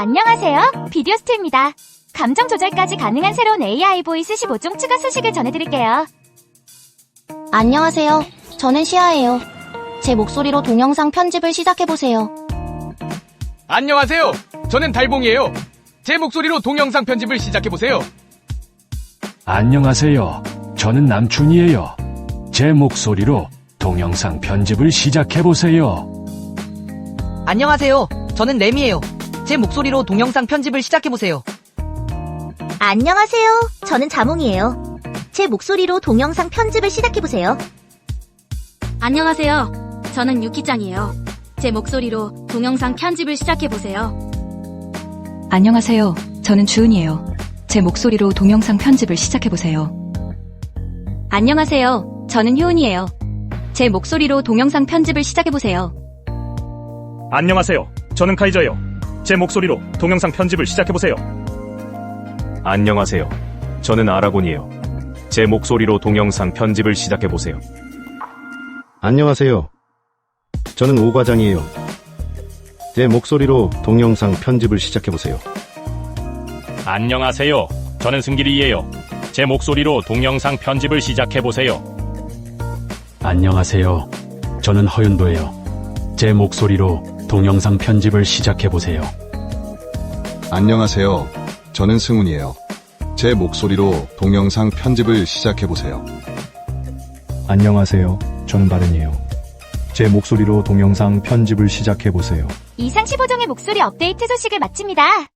안녕하세요. 비디오스트입니다. 감정 조절까지 가능한 새로운 AI 보이스 15종 추가 소식을 전해드릴게요. 안녕하세요. 저는 시아예요. 제 목소리로 동영상 편집을 시작해보세요. 안녕하세요. 저는 달봉이에요. 제 목소리로 동영상 편집을 시작해보세요. 안녕하세요. 저는 남춘이에요. 제 목소리로 동영상 편집을 시작해보세요. 안녕하세요. 저는 램이에요. 제 목소리로 동영상 편집을 시작해보세요. 안녕하세요. 저는 자몽이에요. 제 목소리로 동영상 편집을 시작해보세요. 안녕하세요. 저는 유키짱이에요. 제 목소리로 동영상 편집을 시작해보세요. 안녕하세요. 저는 주은이에요. 제 목소리로 동영상 편집을 시작해보세요. 안녕하세요. 저는 효은이에요. 제 목소리로 동영상 편집을 시작해보세요. 안녕하세요. 저는 카이저예요. 제 목소리로 동영상 편집을 시작해보세요. 안녕하세요. 저는 아라곤이에요. 제 목소리로 동영상 편집을 시작해보세요. 안녕하세요. 저는 오 과장이에요. 제 목소리로 동영상 편집을 시작해보세요. 안녕하세요. 저는 승길이에요. 제 목소리로 동영상 편집을 시작해보세요. 안녕하세요. 저는 허윤도예요. 제 목소리로 동영상 편집을 시작해보세요. 안녕하세요. 저는 승훈이에요. 제 목소리로 동영상 편집을 시작해보세요. 안녕하세요. 저는 바른이에요. 제 목소리로 동영상 편집을 시작해보세요. 이상 15종의 목소리 업데이트 소식을 마칩니다.